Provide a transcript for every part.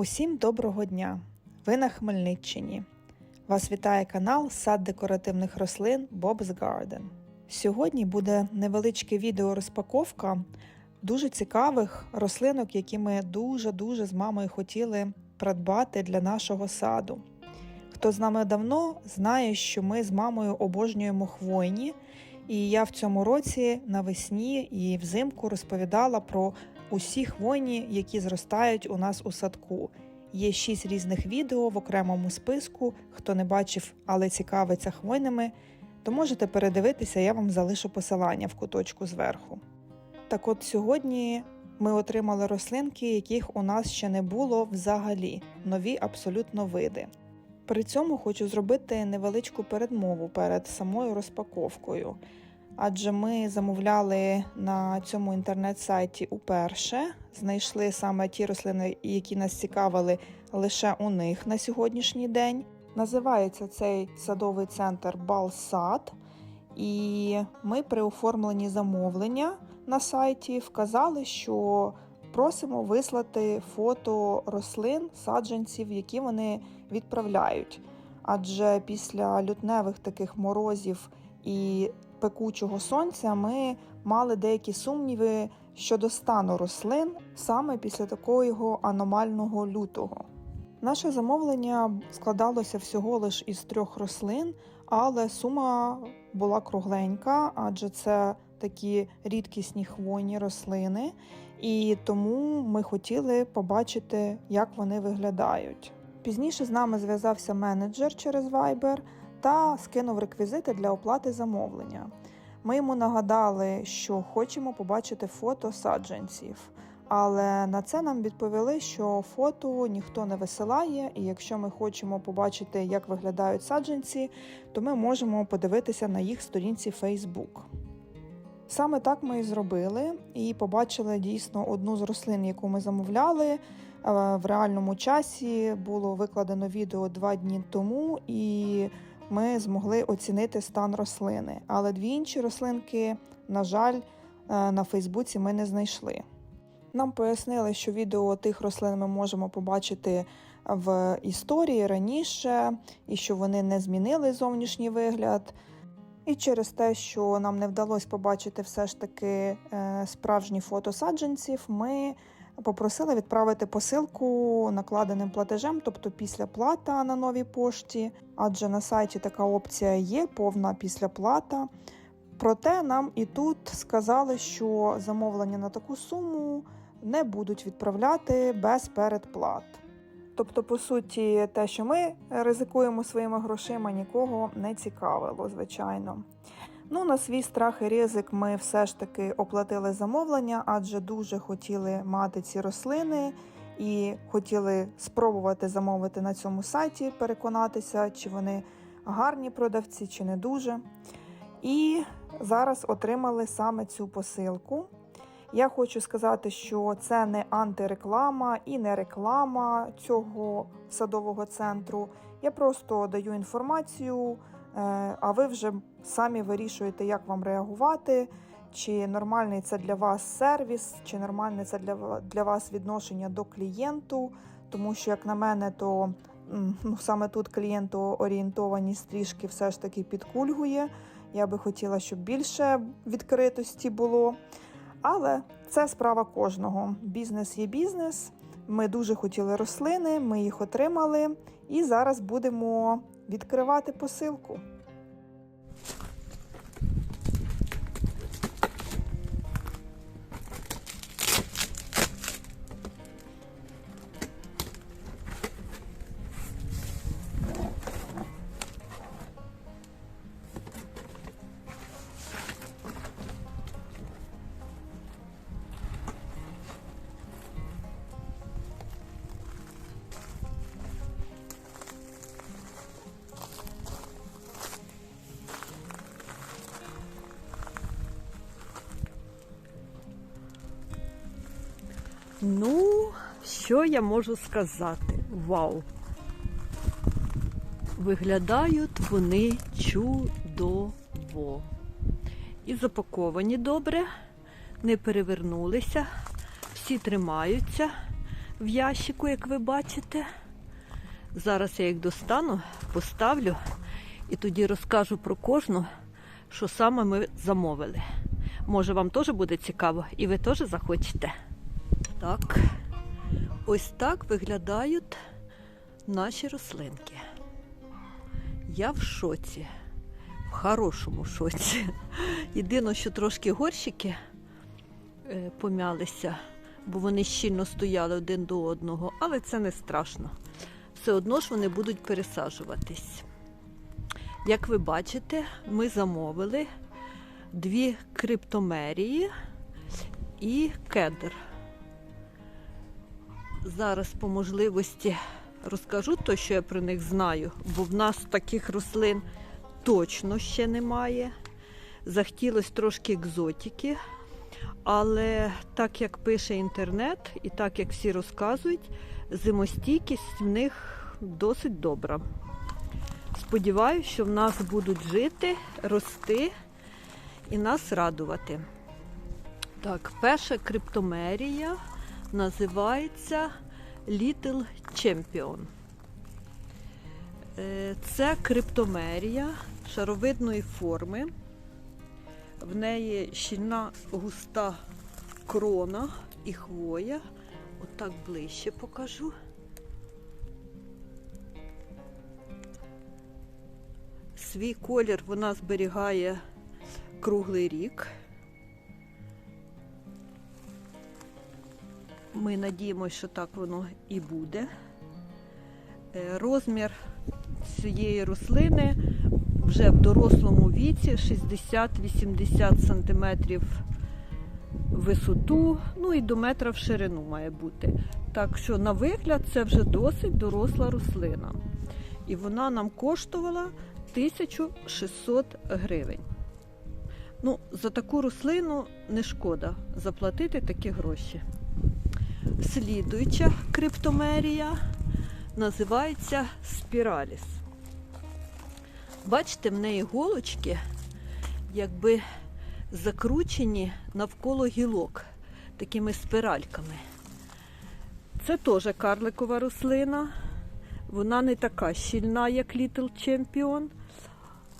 Усім доброго дня! Ви на Хмельниччині. Вас вітає канал Сад декоративних рослин Bob's Garden. Сьогодні буде невеличке відео розпаковка дуже цікавих рослинок, які ми дуже-дуже з мамою хотіли придбати для нашого саду. Хто з нами давно, знає, що ми з мамою обожнюємо хвойні, і я в цьому році навесні і взимку розповідала про усі хвойні, які зростають у нас у садку. Є шість різних відео в окремому списку. Хто не бачив, але цікавиться хвойними, то можете передивитися, я вам залишу посилання в куточку зверху. Так от сьогодні ми отримали рослинки, яких у нас ще не було взагалі, нові абсолютно види. При цьому хочу зробити невеличку передмову перед самою розпаковкою. Адже ми замовляли на цьому інтернет-сайті уперше, знайшли саме ті рослини, які нас цікавили лише у них на сьогоднішній день. Називається цей садовий центр Балсад. І ми при оформленні замовлення на сайті вказали, що просимо вислати фото рослин, саджанців, які вони відправляють. Адже після лютневих таких морозів і пекучого сонця ми мали деякі сумніви щодо стану рослин саме після такого аномального лютого. Наше замовлення складалося всього лиш із трьох рослин, але сума була кругленька, адже це такі рідкісні хвойні рослини, і тому ми хотіли побачити, як вони виглядають. Пізніше з нами зв'язався менеджер через Viber та скинув реквізити для оплати замовлення. Ми йому нагадали, що хочемо побачити фото саджанців, але на це нам відповіли, що фото ніхто не висилає, і якщо ми хочемо побачити, як виглядають саджанці, то ми можемо подивитися на їх сторінці Facebook. Саме так ми і зробили, і побачили дійсно одну з рослин, яку ми замовляли. Е, В реальному часі було викладено відео два дні тому, і ми змогли оцінити стан рослини. Але дві інші рослинки, на жаль, е, на Фейсбуці ми не знайшли. Нам пояснили, що відео тих рослин ми можемо побачити в історії раніше, і що вони не змінили зовнішній вигляд. І через те, що нам не вдалося побачити все ж таки е, справжні фото саджанців, ми попросили відправити посилку накладеним платежем, тобто після плата на новій пошті, адже на сайті така опція є, повна післяплата. Проте нам і тут сказали, що замовлення на таку суму не будуть відправляти без передплат. Тобто, по суті, те, що ми ризикуємо своїми грошима, нікого не цікавило, звичайно. Ну, на свій страх і ризик ми все ж таки оплатили замовлення, адже дуже хотіли мати ці рослини і хотіли спробувати замовити на цьому сайті, переконатися, чи вони гарні продавці, чи не дуже. І зараз отримали саме цю посилку. Я хочу сказати, що це не антиреклама і не реклама цього садового центру. Я просто даю інформацію, а ви вже самі вирішуєте, як вам реагувати, чи нормальний це для вас сервіс, чи нормальне це для, для вас відношення до клієнту. Тому що, як на мене, то ну, саме тут клієнтоорієнтованість трішки все ж таки підкульгує. Я би хотіла, щоб більше відкритості було. Але це справа кожного. Бізнес є бізнес. Ми дуже хотіли рослини, ми їх отримали, і зараз будемо відкривати посилку. Ну, що я можу сказати? Вау! Виглядають вони чудово. І запаковані добре, не перевернулися, всі тримаються. в ящику, як ви бачите. Зараз я їх достану, поставлю і тоді розкажу про кожну, що саме ми замовили. Може, вам теж буде цікаво, і ви теж захочете. Так, ось так виглядають наші рослинки. Я в шоці, в хорошому шоці. Єдине, що трошки горщики е, помялися, бо вони щільно стояли один до одного, але це не страшно. Все одно ж вони будуть пересаджуватись. Як ви бачите, ми замовили дві криптомерії і кедр. Зараз по можливості розкажу те, що я про них знаю, бо в нас таких рослин точно ще немає. Захотілося трошки екзотики, але так як пише інтернет і так як всі розказують, зимостійкість в них досить добра. Сподіваюся, що в нас будуть жити, рости і нас радувати. Так, перша криптомерія називається Little Champion. Е, Це криптомерія шаровидної форми. В неї щільна густа крона і хвоя. Отак ближче покажу. Свій колір вона зберігає круглий рік. Ми надіємося, що так воно і буде. Е, Розмір цієї рослини вже в дорослому віці 60-80 см висоту, ну і до метра в ширину має бути. Так що, на вигляд, це вже досить доросла рослина. І вона нам коштувала 1600 гривень. Ну, за таку рослину не шкода заплатити такі гроші. Слідуюча криптомерія називається спіраліс. Бачите, в неї голочки якби закручені навколо гілок такими спиральками. Це теж карликова рослина. Вона не така щільна, як Little Champion,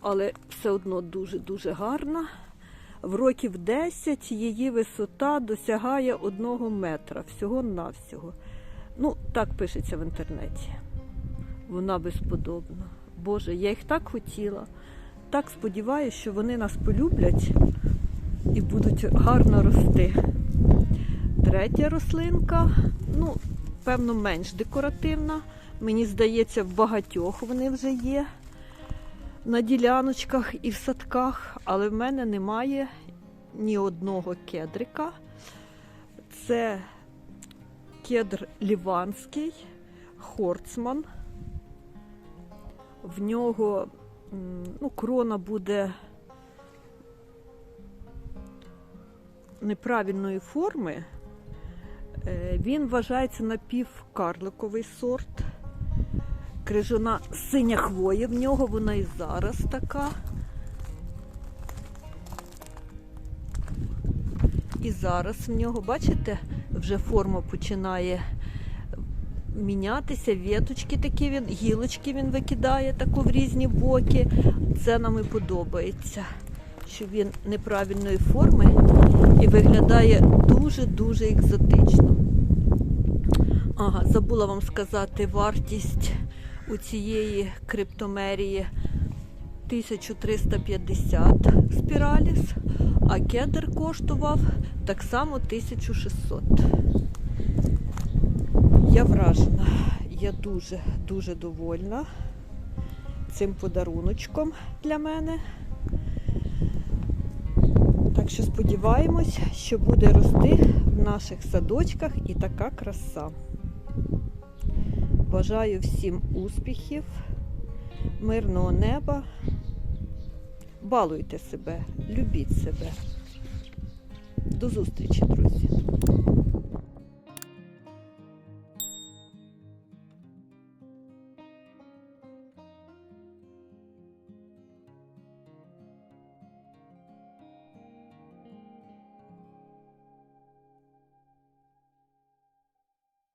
але все одно дуже-дуже гарна. В років 10 її висота досягає 1 метра всього-навсього. Ну, так пишеться в інтернеті. Вона безподобна. Боже, я їх так хотіла. Так сподіваюся, що вони нас полюблять і будуть гарно рости. Третя рослинка, ну, певно, менш декоративна. Мені здається, в багатьох вони вже є на діляночках і в садках, але в мене немає ні одного кедрика. Це кедр ліванський, хорцман. В нього ну, крона буде неправильної форми. Е, Він вважається напівкарликовий сорт. Крижана синя хвоя в нього, вона і зараз така. І зараз в нього, бачите, вже форма починає мінятися, віточки такі він, гілочки він викидає таку в різні боки. Це нам і подобається, що він неправильної форми і виглядає дуже-дуже екзотично. Ага, забула вам сказати вартість у цієї криптомерії 1350 спіраліс, а кедр коштував так само 1600. Я вражена, я дуже-дуже довольна цим подаруночком для мене. Так що сподіваємось, що буде рости в наших садочках і така краса. Бажаю всім успіхів, мирного неба. Балуйте себе, любіть себе. До зустрічі, друзі!